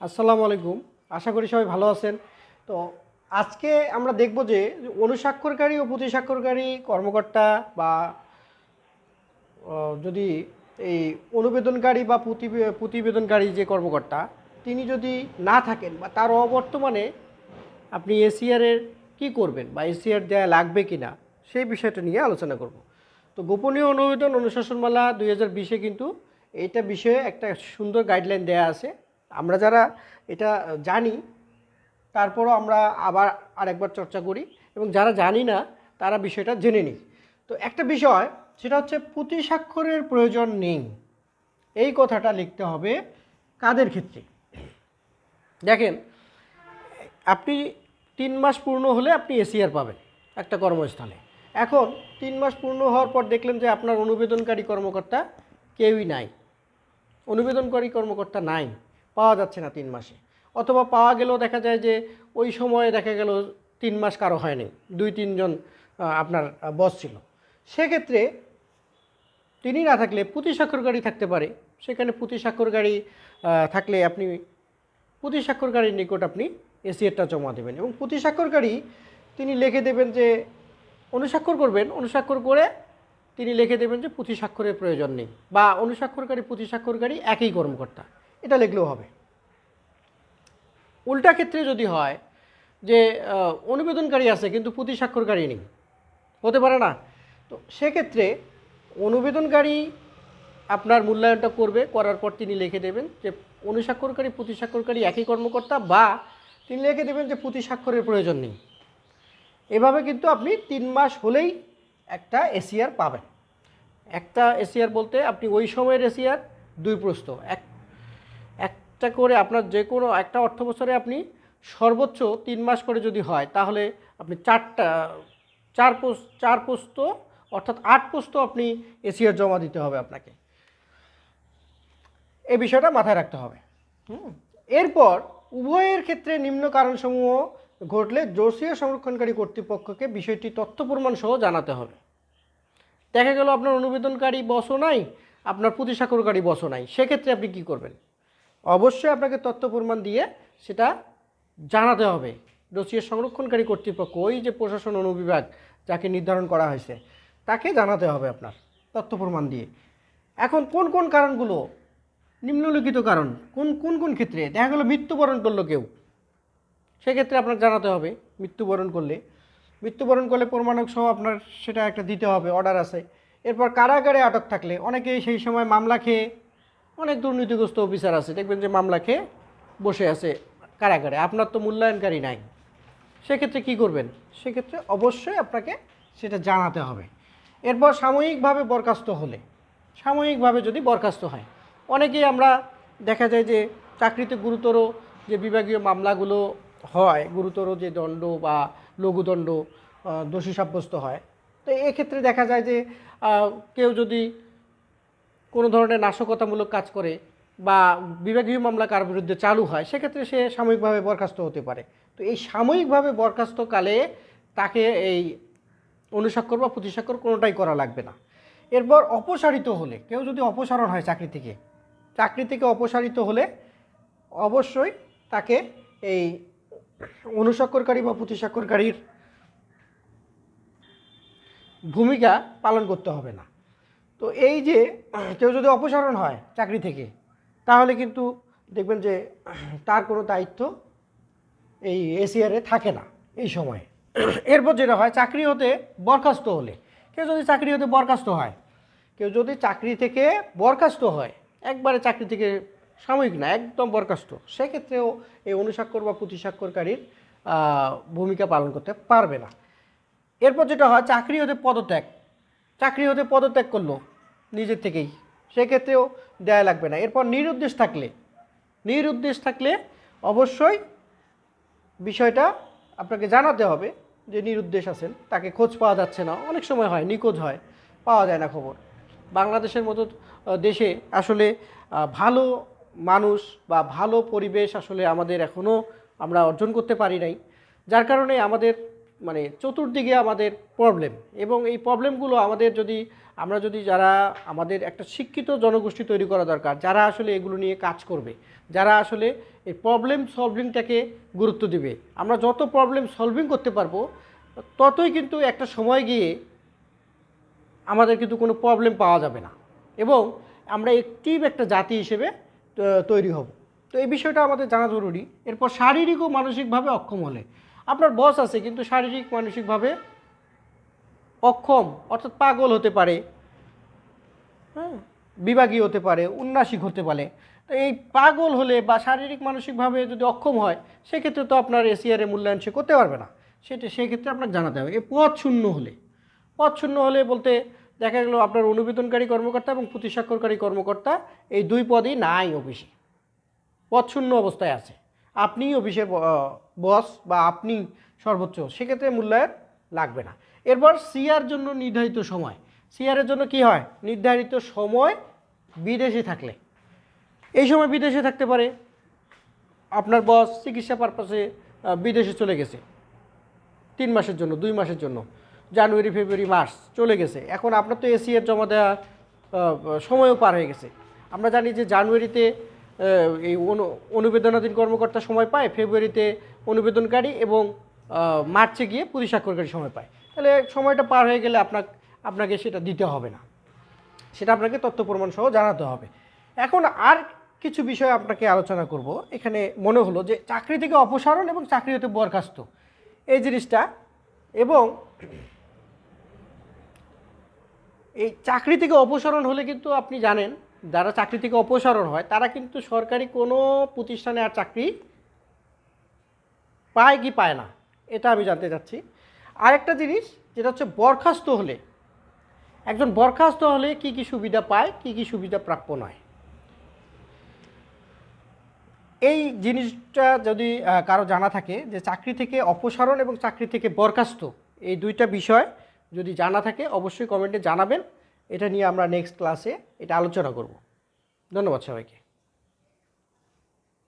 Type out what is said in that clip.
আসসালামু আলাইকুম। আশা করি সবাই ভালো আছেন। তো আজকে আমরা দেখব যে অনুস্বাক্ষরকারী ও প্রতিস্বাক্ষরকারী কর্মকর্তা বা যদি এই অনুবেদনকারী বা প্রতিবে- প্রতিবেদনকারী যে কর্মকর্তা, তিনি যদি না থাকেন বা তার অবর্তমানে আপনি এসিআরের কি করবেন বা এসিআর দেওয়া লাগবে কি না সেই বিষয়টা নিয়ে আলোচনা করব। তো গোপনীয় অনুবেদন অনুশাসনমালা দুই হাজার বিশে কিন্তু এইটা বিষয়ে একটা সুন্দর গাইডলাইন দেয়া আছে। আমরা যারা এটা জানি, তারপরও আমরা আবার আরেকবার চর্চা করি এবং যারা জানি না, তারা বিষয়টা জেনে নিই। তো একটা বিষয়, সেটা হচ্ছে পুঁতি স্বাক্ষরের প্রয়োজন নেই। এই কথাটা লিখতে হবে কাদের ক্ষেত্রে? দেখেন, আপনি তিন মাস পূর্ণ হলে আপনি এসিআর পাবেন একটা কর্মস্থলে এখন তিন মাস পূর্ণ হওয়ার পর দেখলেন যে আপনার অনুবেদনকারী কর্মকর্তা কেউই নাই। অনুবেদনকারী কর্মকর্তা নাই। পাওয়া যাচ্ছে না তিন মাসে। অথবা পাওয়া গেলেও দেখা যায় যে ওই সময়ে দেখা গেল তিন মাস কারও হয়নি, দুই, তিনজন আপনার বস ছিল। সেক্ষেত্রে তিনি না থাকলে পুঁতি স্বাক্ষরকারী থাকতে পারে। সেখানে পুঁতি স্বাক্ষরকারী থাকলে আপনি পুঁতি স্বাক্ষরকারীর নিকট আপনি এসিএরটা জমা দেবেন এবং পুঁতি স্বাক্ষরকারী তিনি লিখে দেবেন যে অনুস্বাক্ষর করবেন, অনুস্বাক্ষর করে তিনি লিখে দেবেন যে পুঁতি স্বাক্ষরের প্রয়োজন নেই বা অনুস্বাক্ষরকারী পুঁথি স্বাক্ষরকারী একই কর্মকর্তা। এটা লিখলেও হবে। উল্টা ক্ষেত্রে যদি হয় যে অনুবেদনকারী আছে কিন্তু পুঁথি স্বাক্ষরকারী নেই, হতে পারে না। তো সেক্ষেত্রে অনুবেদনকারী আপনার মূল্যায়নটা করবে, করার পর তিনি লিখে দেবেন যে, অনুস্বাক্ষরকারী, পুঁথি স্বাক্ষরকারী একই কর্মকর্তা বা তিনি লিখে দেবেন যে, পুঁথি স্বাক্ষরের প্রয়োজন নেই। এভাবে কিন্তু আপনি তিন মাস হলেই একটা এসিআর পাবেন। একটা এসিআর বলতে আপনি ওই সময়ের এসিআর, দুই প্রস্ত এক একটা করে আপনার যে কোনো একটা অর্থ বছরে আপনি সর্বোচ্চ তিন মাস করে যদি হয়, তাহলে আপনি চারটা, চার পোস্ত চার পোস্ত, অর্থাৎ আট পোস্ত আপনি এসিআর জমা দিতে হবে আপনাকে। এই বিষয়টা মাথায় রাখতে হবে। হুম। এরপর উভয়ের ক্ষেত্রে নিম্ন কারণসমূহ ঘটলে জোসিয়া সংরক্ষণকারী কর্তৃপক্ষকে বিষয়টি তথ্য প্রমাণ সহ জানাতে হবে। দেখা গেল আপনার অনুবেদনকারী বসও নাই, আপনার প্রতিস্বাক্ষরকারী বসও নাই। সেক্ষেত্রে আপনি কি করবেন? অবশ্যই আপনাকে তথ্য প্রমাণ দিয়ে সেটা জানাতে হবে। ডোসিয়ার সংরক্ষণকারী কর্তৃপক্ষ, ওই যে প্রশাসন অনুবিভাগ যাকে নির্ধারণ করা হয়েছে, তাকে জানাতে হবে আপনার তথ্য প্রমাণ দিয়ে। এখন কোন কোন কারণগুলো? নিম্নলিখিত কারণ। কোন কোন কোন ক্ষেত্রে? দেখা গেলো মৃত্যুবরণ করল কেউ। সেক্ষেত্রে আপনার জানাতে হবে মৃত্যুবরণ করলে। মৃত্যুবরণ করলে প্রমাণক সহ আপনার সেটা একটা দিতে হবে, অর্ডার আছে। এরপর কারাগারে আটক থাকলে, অনেকেই সেই সময় মামলা খেয়ে অনেক দুর্নীতিগ্রস্ত অফিসার আছে। দেখবেন যে মামলা খেয়ে বসে আছে কারাগারে। আপনার তো মূল্যায়নকারী নাই। সেক্ষেত্রে কি করবেন? সেক্ষেত্রে অবশ্যই আপনাকে সেটা জানাতে হবে। এরপর সাময়িকভাবে বরখাস্ত হলে, সাময়িকভাবে যদি বরখাস্ত হয়, অনেকেই আমরা দেখা যায় যে চাকরিতে গুরুতর যে বিভাগীয় মামলাগুলো হয়, গুরুতর যে দণ্ড বা লঘুদণ্ড দোষী সাব্যস্ত হয়। তো এক্ষেত্রে দেখা যায় যে কেউ যদি কোনো ধরনের নাশকতামূলক কাজ করে বা বিভাগীয় মামলা কার বিরুদ্ধে চালু হয়, সেক্ষেত্রে সে সাময়িকভাবে বরখাস্ত হতে পারে। তো এই সাময়িকভাবে বরখাস্তকালে তাকে এই অনুস্বাক্ষর বা প্রতিস্বাক্ষর কোনোটাই করা লাগবে না। এরপর অপসারিত হলে, কেউ যদি অপসারণ হয় চাকরি থেকে চাকরি থেকে অপসারিত হলে অবশ্যই তাকে এই অনুস্বাক্ষরকারী বা প্রতিস্বাক্ষরকারীর ভূমিকা পালন করতে হবে না। তো এই যে, কেউ যদি অপসারণ হয় চাকরি থেকে, তাহলে কিন্তু দেখবেন যে, তার কোনো দায়িত্ব এই এসিআরে থাকে না এই সময়ে। এরপর যেটা হয়, চাকরি হতে বরখাস্ত হলে, কেউ যদি চাকরি হতে বরখাস্ত হয়, কেউ যদি চাকরি থেকে বরখাস্ত হয়, একবারে চাকরি থেকে সাময়িক না, একদম বরখাস্ত, সেক্ষেত্রেও এই অনুস্বাক্ষর বা প্রতিস্বাক্ষরকারীর ভূমিকা পালন করতে পারবে না। এরপর যেটা হয়, চাকরি হতে পদত্যাগ, চাকরি হতে পদত্যাগ করল নিজের থেকেই। সেক্ষেত্রেও দেয়া লাগবে না। এরপর নিরুদ্দেশ থাকলে। নিরুদ্দেশ থাকলে অবশ্যই বিষয়টা আপনাকে জানাতে হবে যে নিরুদ্দেশ আছেন, তাকে খোঁজ পাওয়া যাচ্ছে না। অনেক সময় হয়, নিখোঁজ হয়, পাওয়া যায় না খবর। বাংলাদেশের মতো দেশে আসলে ভালো মানুষ বা ভালো পরিবেশ আসলে আমাদের এখনও আমরা অর্জন করতে পারি নাই। যার কারণে আমাদের মানে চতুর্দিকে আমাদের প্রবলেম এবং এই প্রবলেমগুলো আমাদের যদি, আমরা যদি যারা আমাদের একটা শিক্ষিত জনগোষ্ঠী তৈরি করা দরকার, যারা আসলে এগুলো নিয়ে কাজ করবে, যারা আসলে এই প্রবলেম সলভিংটাকে গুরুত্ব দিবে, আমরা যত প্রবলেম সলভিং করতে পারব, ততই কিন্তু একটা সময় গিয়ে আমাদের কিন্তু কোনো প্রবলেম পাওয়া যাবে না। এবং আমরা অ্যাক্টিভ একটা জাতি হিসেবে তৈরি হব। তো এই বিষয়টা আমাদের জানা জরুরি। এরপর শারীরিক ও মানসিকভাবে অক্ষম হলে আপনার বস আছে, কিন্তু শারীরিক, মানসিকভাবে অক্ষম, অর্থাৎ পাগল হতে পারে হ্যাঁ বিভাগী হতে পারে, উন্নাসিক হতে পারে। তো এই পাগল হলে বা শারীরিক, মানসিকভাবে যদি অক্ষম হয়, সেক্ষেত্রে তো আপনার এসিআরে মূল্যায়ন সে করতে পারবে না। সেটা, সেক্ষেত্রে আপনাকে জানাতে হবে। এই পথ শূন্য হলে, পথ শূন্য হলে বলতে দেখা গেলো আপনার অনুবেদনকারী কর্মকর্তা এবং প্রতিস্বাক্ষরকারী কর্মকর্তা এই দুই পদই নাই অফিসে। পদ শূন্য অবস্থায় আছে। আপনি অফিসের বস বা আপনি সর্বোচ্চ, সেক্ষেত্রে মূল্যায়ন লাগবে না। এরপর সিআর জন্য নির্ধারিত সময়। সিআরের জন্য কি হয়? নির্ধারিত সময় বিদেশে থাকলে। এই সময় বিদেশে থাকতে পারে। আপনার বস চিকিৎসা পারপাসে বিদেশে চলে গেছে। তিন মাসের জন্য, দুই মাসের জন্য। জানুয়ারি, ফেব্রুয়ারি, মার্চ চলে গেছে। এখন আপনার তো এসিএর জমা দেওয়া সময়ও পার হয়ে গেছে। আমরা জানি যে জানুয়ারিতে এই অনু, অনুবেদনাধীন কর্মকর্তা সময় পায়, ফেব্রুয়ারিতে অনুবেদনকারী এবং মার্চে গিয়ে প্রতিস্বাক্ষরকারী সময় পায়। তাহলে সময়টা পার হয়ে গেলে আপনার আপনাকে সেটা দিতে হবে না। সেটা আপনাকে তথ্য প্রমাণ সহ জানাতে হবে। এখন আর কিছু বিষয় আপনাকে আলোচনা করব। এখানে মনে হলো যে চাকরি থেকে অপসারণ এবং চাকরি হতে বরখাস্ত। এই জিনিসটা এবং এই চাকরি থেকে অপসারণ হলে কিন্তু আপনি জানেন, যারা চাকরি থেকে অপসারণ হয়, তারা কিন্তু সরকারি কোনো প্রতিষ্ঠানে আর চাকরি পায় কি পায় না, এটা আমি জানতে চাচ্ছি। আরেকটা জিনিস, যেটা হচ্ছে বরখাস্ত হলে, একজন বরখাস্ত হলে কি কি সুবিধা পায়, কি কি সুবিধা প্রাপ্য নয়। এই জিনিসটা যদি কারও জানা থাকে যে চাকরি থেকে অপসারণ এবং চাকরি থেকে বরখাস্ত, এই দুইটা বিষয় যদি জানা থাকে, অবশ্যই কমেন্টে জানাবেন। এটা নিয়ে আমরা নেক্সট ক্লাসে এটা আলোচনা করব। ধন্যবাদ সবাইকে।